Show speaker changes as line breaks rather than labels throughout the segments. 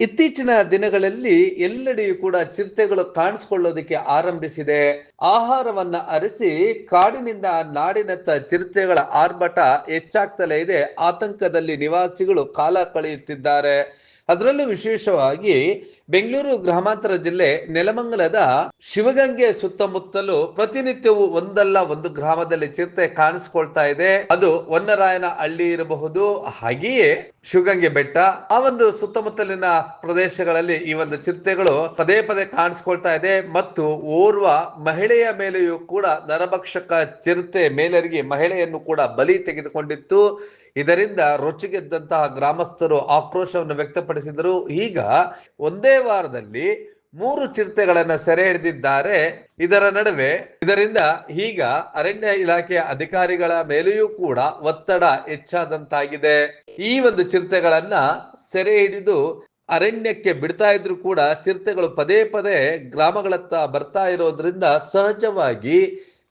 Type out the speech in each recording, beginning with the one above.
ಇತ್ತೀಚಿನ ದಿನಗಳಲ್ಲಿ ಎಲ್ಲೆಡೆಯೂ ಕೂಡ ಚಿರತೆಗಳು ಕಾಣಿಸ್ಕೊಳ್ಳೋದಕ್ಕೆ ಆರಂಭಿಸಿದೆ. ಆಹಾರವನ್ನ ಅರಸಿ ಕಾಡಿನಿಂದ ನಾಡಿನತ್ತ ಚಿರತೆಗಳ ಆರ್ಭಟ ಹೆಚ್ಚಾಗ್ತಲೇ ಇದೆ. ಆತಂಕದಲ್ಲಿ ನಿವಾಸಿಗಳು ಕಾಲ ಕಳೆಯುತ್ತಿದ್ದಾರೆ. ಅದರಲ್ಲೂ ವಿಶೇಷವಾಗಿ ಬೆಂಗಳೂರು ಗ್ರಾಮಾಂತರ ಜಿಲ್ಲೆ ನೆಲಮಂಗಲದ ಶಿವಗಂಗೆ ಸುತ್ತಮುತ್ತಲು ಪ್ರತಿನಿತ್ಯವೂ ಒಂದಲ್ಲ ಒಂದು ಗ್ರಾಮದಲ್ಲಿ ಚಿರತೆ ಕಾಣಿಸ್ಕೊಳ್ತಾ ಇದೆ. ಅದು ವನ್ನರಾಯನ ಹಳ್ಳಿ ಇರಬಹುದು, ಹಾಗೆಯೇ ಶಿವಗಂಗೆ ಬೆಟ್ಟ. ಆ ಒಂದು ಸುತ್ತಮುತ್ತಲಿನ ಪ್ರದೇಶಗಳಲ್ಲಿ ಈ ಒಂದು ಚಿರತೆಗಳು ಪದೇ ಪದೇ ಕಾಣಿಸ್ಕೊಳ್ತಾ ಇದೆ. ಮತ್ತು ಓರ್ವ ಮಹಿಳೆಯ ಮೇಲೆಯೂ ಕೂಡ ನರಭಕ್ಷಕ ಚಿರತೆ ಮೇಲರಿಗೆ ಮಹಿಳೆಯನ್ನು ಕೂಡ ಬಲಿ ತೆಗೆದುಕೊಂಡಿತ್ತು. ಇದರಿಂದ ರೊಚ್ಚಿಗೆದ್ದಂತಹ ಗ್ರಾಮಸ್ಥರು ಆಕ್ರೋಶವನ್ನು ವ್ಯಕ್ತಪಡಿಸಿದರು. ಈಗ ಒಂದೇ ವಾರದಲ್ಲಿ ಮೂರು ಚಿರತೆಗಳನ್ನ ಸೆರೆ ಹಿಡಿದಿದ್ದಾರೆ. ಇದರ ನಡುವೆ ಇದರಿಂದ ಈಗ ಅರಣ್ಯ ಇಲಾಖೆಯ ಅಧಿಕಾರಿಗಳ ಮೇಲೆಯೂ ಕೂಡ ಒತ್ತಡ ಹೆಚ್ಚಾದಂತಾಗಿದೆ. ಈ ಒಂದು ಚಿರತೆಗಳನ್ನ ಸೆರೆ ಹಿಡಿದು ಅರಣ್ಯಕ್ಕೆ ಬಿಡ್ತಾ ಇದ್ರು ಕೂಡ ಚಿರತೆಗಳು ಪದೇ ಪದೇ ಗ್ರಾಮಗಳತ್ತ ಬರ್ತಾ ಇರೋದ್ರಿಂದ ಸಹಜವಾಗಿ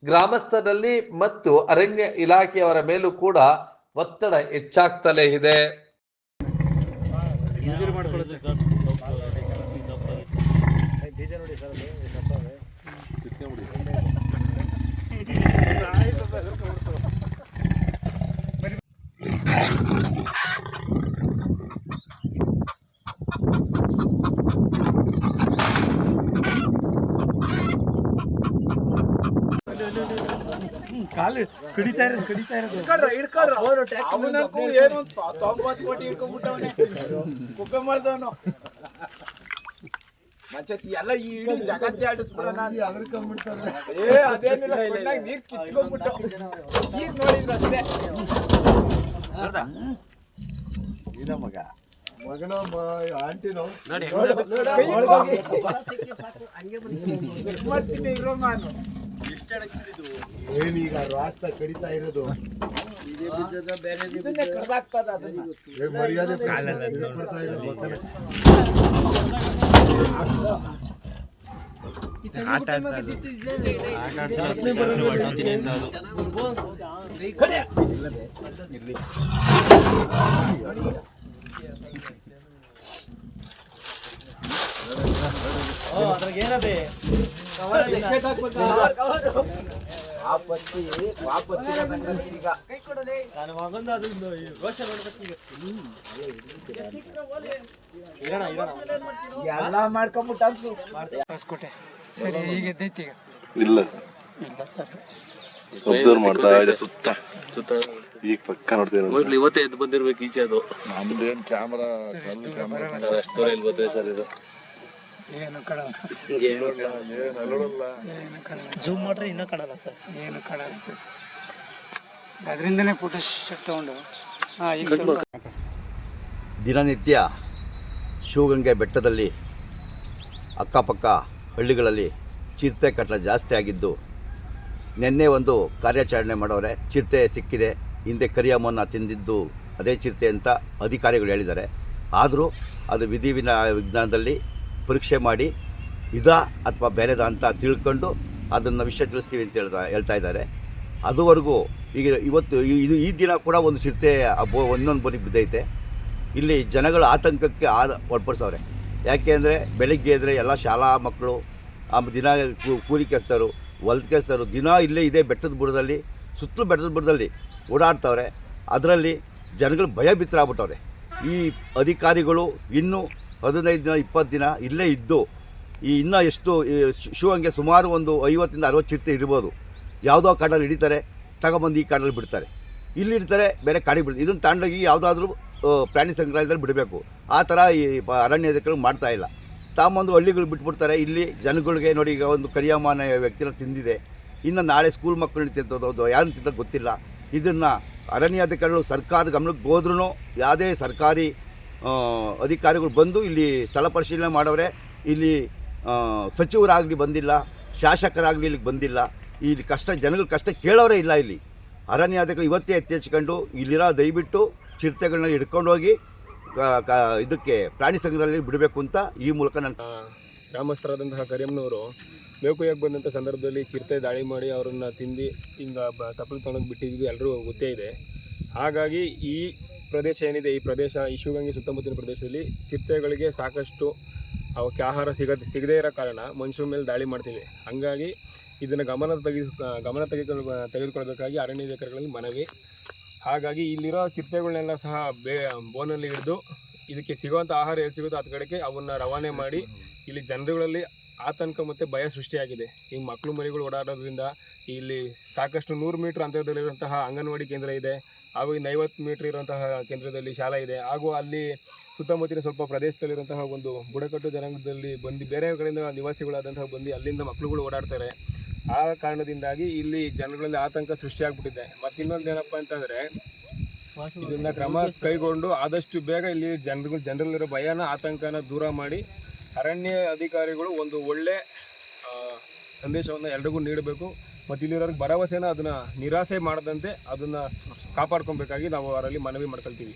ಗ್ರಾಮಸ್ಥರಲ್ಲಿ ಮತ್ತು ಅರಣ್ಯ ಇಲಾಖೆಯವರ ಮೇಲೂ ಕೂಡ ಒತ್ತಡ ಹೆಚ್ಚಾಗ್ತಲೇ ಇದೆ.
ನೋಡಿ ಕಾಲು ಕಡಿತಾ ಇರೋದು ಕಡಿತಾ ಇರೋದು.
ಅವನಕ್ಕೂ ಏನೋ ಒಂದ್ ಸ- ತೊಂಬತ್ತು ಕೋಟಿ ಹಿಡ್ಕೊಂಡ್ಬಿಟ್ಟವನೆ. ಕುಕ್ಕ ಮಾಡ್ದವನು. ಮತ್ತೆ ಎಲ್ಲ ಈ ಇಡೀ ಜಗತ್ತೇ ಆಡಿಸ್ಬಿಡೋಣ ಏ ಅದೇನಿಲ್ಲ ಕಣ್ಣಾಗ್ ನೀರ್ ಕಿತ್ಕೊಂಡ್ಬಿಟ್ಟು. ಈಗ ನೋಡಿದ್ರು ಅಷ್ಟೇ.
ಮಗ.
ಕೈ ಹೋಗಿ. ಮಾಡ್ತೀನಿ ಇರೋ ನಾನು
ಏನೀಗ ರಾಸ್ತ ಕಡಿತಾ ಇರೋದು? ಮರ್ಯಾದೆ ಕೊಡ್ತಾ ಗೊತ್ತಲ್ಲ?
ಅದ್ರಾಗ ಏನದೆ?
ಆಪತ್ತಿ ಆಪತ್ತಿ ಈಗ.
ನನ್ನ ಮಗಂದು ಅದೊಂದು ರೋಷ ನೋಡ್ಬೇಕು ಈಗ.
ಎಲ್ಲ ಮಾಡ್ಕೊಂಬಿಟ್ಟ ಅನ್ಸು
ಇಲ್ಲ. ಅಬ್ಸರ್ವ್ ಮಾಡ್ತಾ ಇದೆ ಸುತ್ತ. ಸುತ್ತ ಈಗ ಪಕ್ಕ ನೋಡ್ತೀನಿ
ಇವತ್ತೇ ಎದ್ದು ಬಂದಿರ್ಬೇಕು ಈಚೆ ಅದು.
ನಮ್ದೇನು ಕ್ಯಾಮ್ರಾ
ಸರ್ ಅಷ್ಟು ದೂರ ಇಲ್ಲಿ ಸರ್ ಇದು?
ಜೂಮ್ ಮಾಡ್ರೆ ಇನ್ನೂ ಕಾಣಲ್ಲ ಸರ್.
ಏನು ಕಾಣಲ್ಲ ಸರ್. ಅದರಿಂದನೇ ಫೋಟೋ ಶೂಟ್ ತಗೊಂಡು. ಹಾಂ ಈಗ ಸ್ವಲ್ಪ
ದಿನನಿತ್ಯ ಶಿವಗಂಗೆ ಬೆಟ್ಟದಲ್ಲಿ ಅಕ್ಕಪಕ್ಕ ಹಳ್ಳಿಗಳಲ್ಲಿ ಚಿರತೆ ಕಟ್ಟಲ ಜಾಸ್ತಿ ಆಗಿದ್ದು ನಿನ್ನೆ ಒಂದು ಕಾರ್ಯಾಚರಣೆ ಮಾಡೋರೆ ಚಿರತೆ ಸಿಕ್ಕಿದೆ ಹಿಂದೆ ಕರಿಯಮ್ಮನ ತಿಂದಿದ್ದು ಅದೇ ಚಿರತೆ ಅಂತ ಅಧಿಕಾರಿಗಳು ಹೇಳಿದ್ದಾರೆ. ಆದರೂ ಅದು ವಿಧಿವಿನ ವಿಜ್ಞಾನದಲ್ಲಿ ಪರೀಕ್ಷೆ ಮಾಡಿ ಇದಾ ಅಥವಾ ಬೇರೆದ ಅಂತ ತಿಳ್ಕೊಂಡು ಅದನ್ನು ವಿಷಯ ತಿಳಿಸ್ತೀವಿ ಅಂತ ಹೇಳ್ತಾ ಹೇಳ್ತಾ ಇದ್ದಾರೆ. ಅದುವರೆಗೂ ಈಗ ಇವತ್ತು ಇದು ಈ ದಿನ ಕೂಡ ಒಂದು ಚಿರತೆ ಒಂದೊಂದು ಬನಿ ಬಿದ್ದೈತೆ. ಇಲ್ಲಿ ಜನಗಳ ಆತಂಕಕ್ಕೆ ಆದ, ಒಳಪಡಿಸವ್ರೆ. ಯಾಕೆ ಅಂದರೆ ಬೆಳಿಗ್ಗೆ ಎದ್ರೆ ಎಲ್ಲ ಶಾಲಾ ಮಕ್ಕಳು ಆಮೇಲೆ ದಿನ ಕೂಲಿ ಕೆಲಸದವರು, ಹೊಲದ ಕೆಲಸದವರು ದಿನ ಇಲ್ಲೇ ಇದೆ ಬೆಟ್ಟದ ಬುಡದಲ್ಲಿ, ಸುತ್ತಲೂ ಬೆಟ್ಟದ ಬುಡದಲ್ಲಿ ಓಡಾಡ್ತವ್ರೆ. ಅದರಲ್ಲಿ ಜನಗಳು ಭಯ ಬಿತ್ತರಾಗ್ಬಿಟ್ಟವ್ರೆ ಈ ಅಧಿಕಾರಿಗಳು ಇನ್ನೂ ಹದಿನೈದು ದಿನ, ಇಪ್ಪತ್ತು ದಿನ ಇಲ್ಲೇ ಇದ್ದು, ಈ ಇನ್ನೂ ಎಷ್ಟು ಶಿವಂಗೆ ಸುಮಾರು ಒಂದು ಐವತ್ತಿಂದ ಅರವತ್ತು ಚಿರತೆ ಇರ್ಬೋದು. ಯಾವುದೋ ಕಾಡಲ್ಲಿ ಹಿಡಿತಾರೆ, ತಗೊಂಬಂದು ಈ ಕಾಡಲ್ಲಿ ಬಿಡ್ತಾರೆ. ಇಲ್ಲಿ ಇಡ್ತಾರೆ ಬೇರೆ ಕಾಡಿಗೆ ಬಿಡ್ತಾರೆ. ಇದನ್ನು ತಾಂಡೋಗಿ ಯಾವುದಾದ್ರೂ ಪ್ರಾಣಿ ಸಂಗ್ರಹಾಲಯದಲ್ಲಿ ಬಿಡಬೇಕು. ಆ ಥರ ಈ ಅರಣ್ಯ ಅಧಿಕಾರಿಗಳು ಮಾಡ್ತಾ ಇಲ್ಲ. ತಾಮೊಂದು ಹಳ್ಳಿಗಳು ಬಿಟ್ಬಿಡ್ತಾರೆ. ಇಲ್ಲಿ ಜನಗಳಿಗೆ ನೋಡಿ ಈಗ ಒಂದು ಕರಿಯಮಾನ ವ್ಯಕ್ತಿನ ತಿಂದಿದೆ. ಇನ್ನು ನಾಳೆ ಸ್ಕೂಲ್ ಮಕ್ಕಳು ತಿಂತದೋ ಯಾರು ತಿಂತದ್ದು ಗೊತ್ತಿಲ್ಲ. ಇದನ್ನು ಅರಣ್ಯಾಧಿಕಾರಿಗಳು ಸರ್ಕಾರ ಗಮನಕ್ಕೆ ಹೋದ್ರೂ ಯಾವುದೇ ಸರ್ಕಾರಿ ಅಧಿಕಾರಿಗಳು ಬಂದು ಇಲ್ಲಿ ಸ್ಥಳ ಪರಿಶೀಲನೆ ಮಾಡವ್ರೆ ಇಲ್ಲಿ ಸಚಿವರಾಗಲಿ ಬಂದಿಲ್ಲ, ಶಾಸಕರಾಗಲಿ ಇಲ್ಲಿಗೆ ಬಂದಿಲ್ಲ. ಇಲ್ಲಿ ಕಷ್ಟ, ಜನಗಳ ಕಷ್ಟ ಕೇಳೋರೇ ಇಲ್ಲ ಇಲ್ಲಿ. ಅರಣ್ಯಾಧಿಕಾರಿ ಇವತ್ತೇ ಎತ್ತೆಚ್ಕೊಂಡು ಇಲ್ಲಿರೋ ದಯವಿಟ್ಟು ಚಿರತೆಗಳನ್ನ ಹಿಡ್ಕೊಂಡೋಗಿ ಇದಕ್ಕೆ ಪ್ರಾಣಿ ಸಂಗ್ರಹಾಲಯ ಬಿಡಬೇಕು ಅಂತ ಈ ಮೂಲಕ ನನ್ನ
ಗ್ರಾಮಸ್ಥರಾದಂತಹ ಕರಿಯಮ್ಮನವರು ಮೇಕುಯಾಗಿ ಬಂದಂಥ ಸಂದರ್ಭದಲ್ಲಿ ಚಿರತೆ ದಾಳಿ ಮಾಡಿ ಅವರನ್ನು ತಿಂದು, ಹಿಂಗೆ ಬ ತಪ್ಪಲು ತೊಗೊಂಡೋಗಿ ಬಿಟ್ಟಿದ್ದು ಎಲ್ಲರೂ ಗೊತ್ತೇ ಇದೆ. ಹಾಗಾಗಿ ಈ ಪ್ರದೇಶ ಏನಿದೆ, ಈ ಪ್ರದೇಶ ಈ ಶಿವಗಂಗೆ ಸುತ್ತಮುತ್ತಲಿನ ಪ್ರದೇಶದಲ್ಲಿ ಚಿರತೆಗಳಿಗೆ ಸಾಕಷ್ಟು ಅವಕ್ಕೆ ಆಹಾರ ಸಿಗ ಸಿಗದೇ ಇರೋ ಕಾರಣ ಮನುಷ್ಯರ ಮೇಲೆ ದಾಳಿ ಮಾಡ್ತೀವಿ. ಹಂಗಾಗಿ ಇದನ್ನು ಗಮನ ತೆಗೆ ಗಮನ ತೆಗೆದುಕೊಳ್ಳ ಅರಣ್ಯ ಅಧಿಕಾರಿಗಳಲ್ಲಿ ಮನವಿ. ಹಾಗಾಗಿ ಇಲ್ಲಿರೋ ಚಿರತೆಗಳನ್ನೆಲ್ಲ ಸಹ ಬೇ, ಬೋನಲ್ಲಿ ಹಿಡಿದು ಇದಕ್ಕೆ ಸಿಗುವಂಥ ಆಹಾರ ಎಲ್ಲಿ ಸಿಗುತ್ತೋ ಅದ ಕಡೆಗೆ ಅವನ್ನ ರವಾನೆ ಮಾಡಿ ಇಲ್ಲಿ ಜನರುಗಳಲ್ಲಿ ಆತಂಕ ಮತ್ತು ಭಯ ಸೃಷ್ಟಿಯಾಗಿದೆ. ಈ ಮಕ್ಕಳು ಮರಿಗಳು ಓಡಾಡೋದ್ರಿಂದ ಇಲ್ಲಿ ಸಾಕಷ್ಟು ನೂರು ಮೀಟ್ರ್ ಅಂತರದಲ್ಲಿರುವಂತಹ ಅಂಗನವಾಡಿ ಕೇಂದ್ರ ಇದೆ. ಹಾಗೂ ಇನ್ನು ಐವತ್ತು ಮೀಟ್ರ್ ಇರುವಂತಹ ಕೇಂದ್ರದಲ್ಲಿ ಶಾಲಾ ಇದೆ. ಹಾಗೂ ಅಲ್ಲಿ ಸುತ್ತಮುತ್ತಲಿನ ಸ್ವಲ್ಪ ಪ್ರದೇಶದಲ್ಲಿರುವಂತಹ ಒಂದು ಬುಡಕಟ್ಟು ಜನಾಂಗದಲ್ಲಿ ಬಂದು ಬೇರೆ ಕಡೆಯಿಂದ ನಿವಾಸಿಗಳಾದಂತಹ ಬಂದು ಅಲ್ಲಿಂದ ಮಕ್ಕಳುಗಳು ಓಡಾಡ್ತಾರೆ. ಆ ಕಾರಣದಿಂದಾಗಿ ಇಲ್ಲಿ ಜನಗಳಲ್ಲಿ ಆತಂಕ ಸೃಷ್ಟಿಯಾಗ್ಬಿಟ್ಟಿದೆ. ಮತ್ತು ಇನ್ನೊಂದು ಏನಪ್ಪ ಅಂತಂದರೆ, ಇದನ್ನ ಕ್ರಮ ಕೈಗೊಂಡು ಆದಷ್ಟು ಬೇಗ ಇಲ್ಲಿ ಜನರು ಜನರಲ್ಲಿರೋ ಭಯನ, ಆತಂಕನ ದೂರ ಮಾಡಿ ಅರಣ್ಯ ಅಧಿಕಾರಿಗಳು ಒಂದು ಒಳ್ಳೆ ಸಂದೇಶವನ್ನು ಎಲ್ರಿಗೂ ನೀಡಬೇಕು ಮತ್ತು ಇಲ್ಲಿರೋರಿಗೆ ಭರವಸೆನ ಅದನ್ನ ನಿರಾಸೆ ಮಾಡದಂತೆ ಅದನ್ನ ಕಾಪಾಡ್ಕೊಬೇಕಾಗಿ ನಾವು ಅವರಲ್ಲಿ ಮನವಿ ಮಾಡ್ಕೊಳ್ತೀವಿ